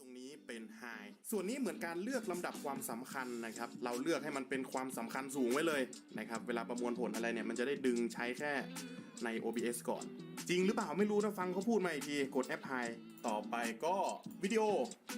ตรงนี้เป็น High ส่วนนี้เหมือนการเลือกลำดับความสำคัญนะครับ เราเลือกให้มันเป็นความสำคัญสูงไว้เลยนะครับ เวลาประมวลผลอะไรเนี่ย มันจะได้ดึงใช้แค่ใน OBS ก่อน จริงหรือเปล่าไม่รู้นะฟังเขาพูดมาอีกที กดแอป High ต่อไปก็วิดีโอ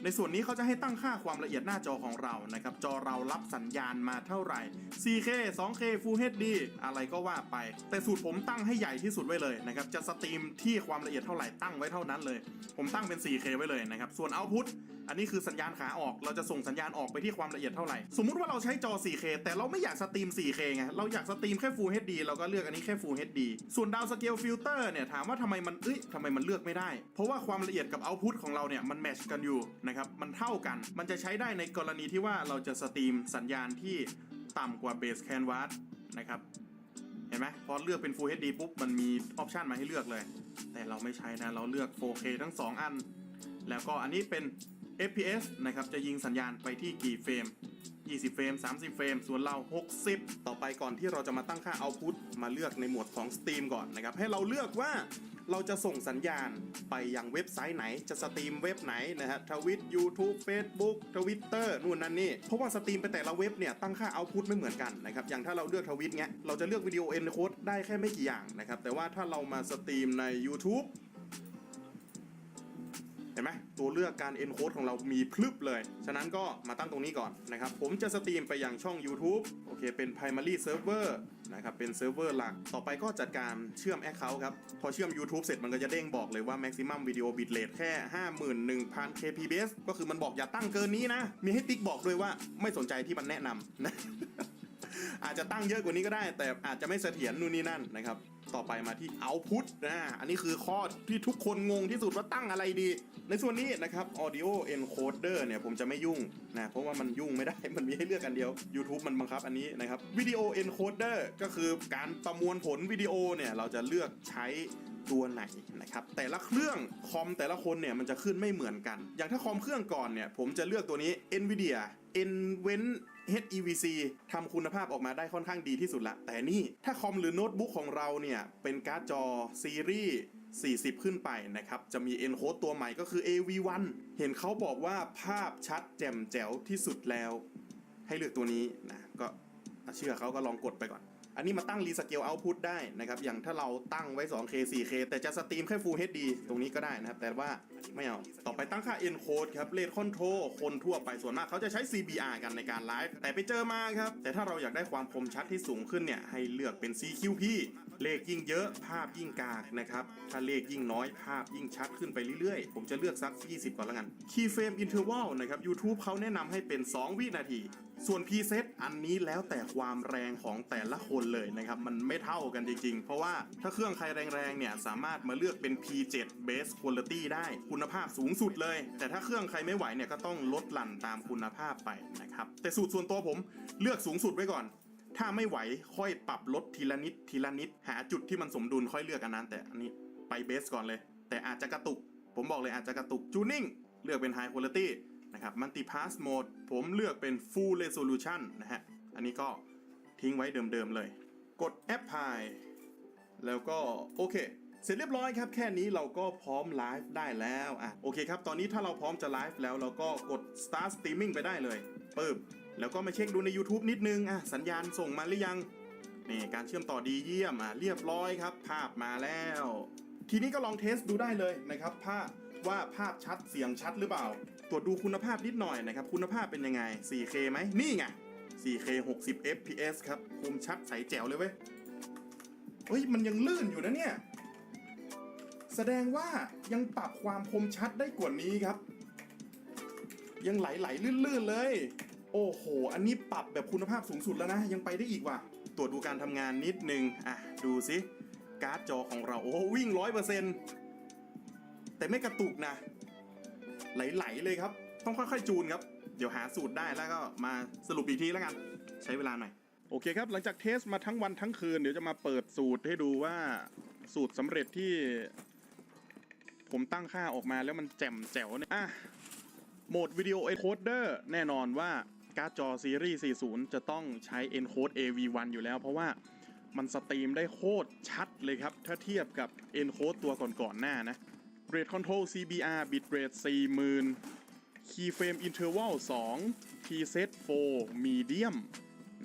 ในส่วนนี้เขาจะให้ตั้งค่าความละเอียดหน้าจอของเรานะครับ จอเรารับสัญญาณมาเท่าไหร่ 4K 2K Full HD อะไรก็ว่าไป แต่สูตรผมตั้งให้ใหญ่ที่สุดไว้เลยนะครับ จะสตรีมที่ความละเอียดเท่าไหร่ตั้งไว้เท่านั้นเลย ผมตั้งเป็น 4K ไว้เลยนะครับ ส่วน Output อันนี้คือสัญญาณขาออก เราจะส่งสัญญาณออกไปที่ความละเอียดเท่าไหร่ สมมุติว่าเราใช้จอ 4K แต่เราไม่อยากสตรีม 4K ไง เราอยากสตรีมแค่ Full HD เราก็เลือกอันนี้แค่ Full HD ส่วนดาวสเกลฟิลเตอร์เนี่ยถามว่าทำไมมันเอ้ยทำไมมันเลือกไม่ได้ เพราะว่าความละเอียดกับ Output ของเราเนี่ยมันแมชกันอยู่นะครับมันเท่ากัน มันจะใช้ได้ในกรณีที่ว่าเราจะสตรีมสัญญาณที่ต่ำกว่าเบสแคนวาสนะครับเห็นไหมพอเลือกเป็น Full HD ปุ๊บมันมีออปชันมาให้เลือกเลย แต่เราไม่ใช้นะเราเลือก 4K ทั้ง 2 อัน แล้วก็อันนี้เป็น FPS นะครับจะยิงสัญญาณไปที่กี่เฟรม20 เฟรม 30 เฟรม ส่วนเรา 60 ต่อไปก่อนที่เราจะมาตั้งค่า Output มาเลือกในหมวดของ Steam ก่อนนะครับ ให้เราเลือกว่า เราจะส่งสัญญาณไปยังเว็บไซต์ไหน จะสตรีมเว็บไหนนะฮะทวิตยูทูบเฟซบุ๊กทวิตเตอร์นู่นนั่นนี่ เพราะว่าสตรีมไปแต่ละเว็บเนี่ยตั้งค่าเอาพุตไม่เหมือนกันนะครับ อย่างถ้าเราเลือกทวิตเงี้ย เราจะเลือกวิดีโอเอ็นโคดได้แค่ไม่กี่อย่างนะครับ แต่ว่าถ้าเรามาสตรีมใน YouTube เห็นไหมตัวเลือกการ encode ของเรามีพลึบเลย ฉะนั้นก็มาตั้งตรงนี้ก่อนนะครับ ผมจะสตรีมไปยังช่อง YouTube โอเค เป็น primary server นะครับเป็นเซิร์ฟเวอร์หลัก ต่อไปก็จัดการเชื่อม Account ครับ พอเชื่อม YouTube เสร็จมันก็จะเด้งบอกเลยว่า maximum video bitrate แค่ 51,000 kbps ก็คือมันบอกอย่าตั้งเกินนี้นะ มีให้ติ๊กบอกด้วยว่าไม่สนใจที่มันแนะนำนะอาจจะตั้งเยอะกว่านี้ก็ได้ แต่อาจจะไม่เสถียรนู่นนี่นั่นนะครับ ต่อไปมาที่ output นะอันนี้คือข้อที่ทุกคนงงที่สุดว่าตั้งอะไรดี ในส่วนนี้นะครับ audio encoder เนี่ยผมจะไม่ยุ่งนะเพราะว่ามันยุ่งไม่ได้ มันมีให้เลือกกันเดียว YouTube มันบังคับอันนี้นะครับ video encoder ก็คือการประมวลผลวิดีโอเนี่ยเราจะเลือกใช้ตัวไหนนะครับแต่ละเครื่องคอมแต่ละคนเนี่ยมันจะขึ้นไม่เหมือนกัน อย่างถ้าคอมเครื่องก่อนเนี่ยผมจะเลือกตัวนี้ Nvidia Nven HEVC ทำคุณภาพออกมาได้ค่อนข้างดีที่สุดละ แต่นี่ถ้าคอมหรือโน้ตบุ๊กของเราเนี่ย เป็นการ์ดจอซีรีส์40 ขึ้นไปนะครับ จะมี encode ตัวใหม่ก็คือ AV1 เห็นเขาบอกว่าภาพชัดแจ่มแจ๋วที่สุดแล้ว ให้เลือกตัวนี้นะก็เชื่อเขาก็ลองกดไปก่อน อันนี้มาตั้งรีสเกลเอาพุตได้นะครับ อย่างถ้าเราตั้งไว้ 2K 4K แต่จะสตรีมแค่ Full HD ตรงนี้ก็ได้นะครับ แต่ว่าไม่เอา ต่อไปตั้งค่า encode ครับเรทคอนโทรคนทั่วไปส่วนมากเขาจะใช้ CBR กันในการไลฟ์แต่ไปเจอมาครับ แต่ถ้าเราอยากได้ความคมชัดที่สูงขึ้นเนี่ยให้เลือกเป็น CQP เลขยิ่งเยอะภาพยิ่งกากนะครับ ถ้าเลขยิ่งน้อยภาพยิ่งชัดขึ้นไปเรื่อยๆ ผมจะเลือกสัก 20 ก่อนล้วกัน Keyframe Interval นะครับ YouTube เขาแนะนำให้เป็น 2 วินาที ส่วน preset อันนี้แล้วแต่ความแรงของแต่ละคนเลยนะครับ มันไม่เท่ากันจริงๆ เพราะว่าถ้าเครื่องใครแรงๆ เนี่ย สามารถมาเลือกเป็น P7 Base Quality ได้คุณภาพสูงสุดเลย แต่ถ้าเครื่องใครไม่ไหวเนี่ยก็ต้องลดหลั่นตามคุณภาพไปนะครับแต่สูตรส่วนตัวผมเลือกสูงสุดไว้ก่อน ถ้าไม่ไหวค่อยปรับลดทีละนิดทีละนิด หาจุดที่มันสมดุลค่อยเลือกอันนั้น แต่อันนี้ไปเบสก่อนเลย แต่อาจจะกระตุก ผมบอกเลยอาจจะกระตุกจูนิ่งเลือกเป็น High Quality นะครับ Multipass Mode ผมเลือกเป็น Full Resolution นะฮะ อันนี้ก็ทิ้งไว้เดิมๆเลย กด Apply แล้วก็โอเค เสร็จเรียบร้อยครับ แค่นี้เราก็พร้อมไลฟ์ได้แล้วอะโอเคครับ ตอนนี้ถ้าเราพร้อมจะไลฟ์แล้วเราก็กด Start Streaming ไปได้เลยปึ๊บ แล้วก็มาเช็คดูใน YouTube นิดนึงอะสัญญาณส่งมาหรือยังนี่การเชื่อมต่อดีเยี่ยมอะเรียบร้อยครับ ภาพมาแล้ว ทีนี้ก็ลองเทสดูได้เลยนะครับภาพว่าภาพชัดเสียงชัดหรือเปล่า ตรวจดูคุณภาพนิดหน่อยนะครับคุณภาพเป็นยังไง 4K ไหมนี่ไง 4K 60 fps ครับคมชัดใสแจ๋วเลยเว้ยเฮ้ยมันยังลื่นอยู่นะเนี่ย แสดงว่ายังปรับความคมชัดได้กว่านี้ครับ ยังไหลไหลลื่นๆเลย โอ้โห อันนี้ปรับแบบคุณภาพสูงสุดแล้วนะ ยังไปได้อีกว่ะ ตรวจดูการทำงานนิดนึง อะ ดูสิการ์ดจอของเรา โอ้โหวิ่งร้อยเปอร์เซ็นต์แต่ไม่กระตุกนะ ไหลๆเลยครับ ต้องค่อยๆจูนครับ เดี๋ยวหาสูตรได้แล้วก็มาสรุปอีกทีแล้วกัน ใช้เวลาหน่อย โอเคครับ หลังจากเทสมาทั้งวันทั้งคืน เดี๋ยวจะมาเปิดสูตรให้ดูว่าสูตรสำเร็จที่ ผมตั้งค่าออกมาแล้วมันแจ่มแจ๋วเนี่ยอะโหมดวิดีโอ encoder แน่นอนว่า การ์ดจอซีรีส์ 40 จะต้องใช้ encode AV1 อยู่แล้ว เพราะว่ามันสตรีมได้โคตรชัดเลยครับ ถ้าเทียบกับ encode ตัวก่อนๆหน้านะ Rate Control CBR Bitrate 40,000 keyframe interval 2 preset 4 medium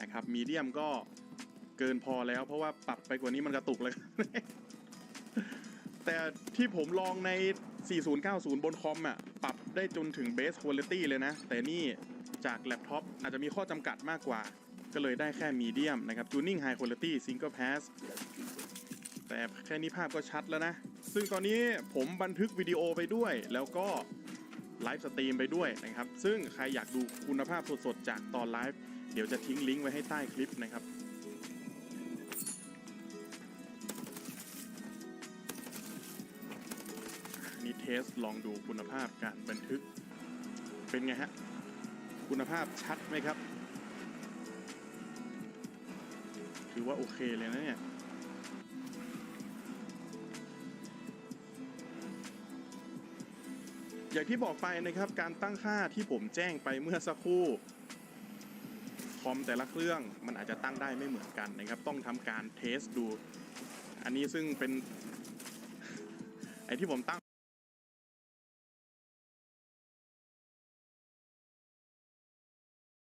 นะครับ medium ก็เกินพอแล้ว เพราะว่าปรับไปกว่านี้มันกระตุกเลย แต่ที่ผมลองใน 4090 บนคอมอะ ปรับได้จนถึง base quality เลยนะ แต่นี่ จากแล็ปท็อปอาจจะมีข้อจำกัดมากกว่า ก็เลยได้แค่ medium นะครับ tuning high quality single pass แต่แค่นี้ภาพก็ชัดแล้วนะ ซึ่งตอนนี้ผมบันทึกวิดีโอไปด้วย แล้วก็ไลฟ์สตรีมไปด้วยนะครับ ซึ่งใครอยากดูคุณภาพสดๆ จากตอนไลฟ์เดี๋ยวจะทิ้งลิงก์ไว้ให้ใต้คลิปนะครับนี่เทสลองดูคุณภาพการบันทึกเป็นไงฮะ คุณภาพชัดไหมครับ ถือว่าโอเคเลยนะเนี่ยอย่างที่บอกไปนะครับการตั้งค่าที่ผมแจ้งไปเมื่อสักครู่คอมแต่ละเครื่องมันอาจจะตั้งได้ไม่เหมือนกันนะครับ ต้องทำการเทสดู อันนี้ซึ่งเป็น ไอที่ผมตั้ง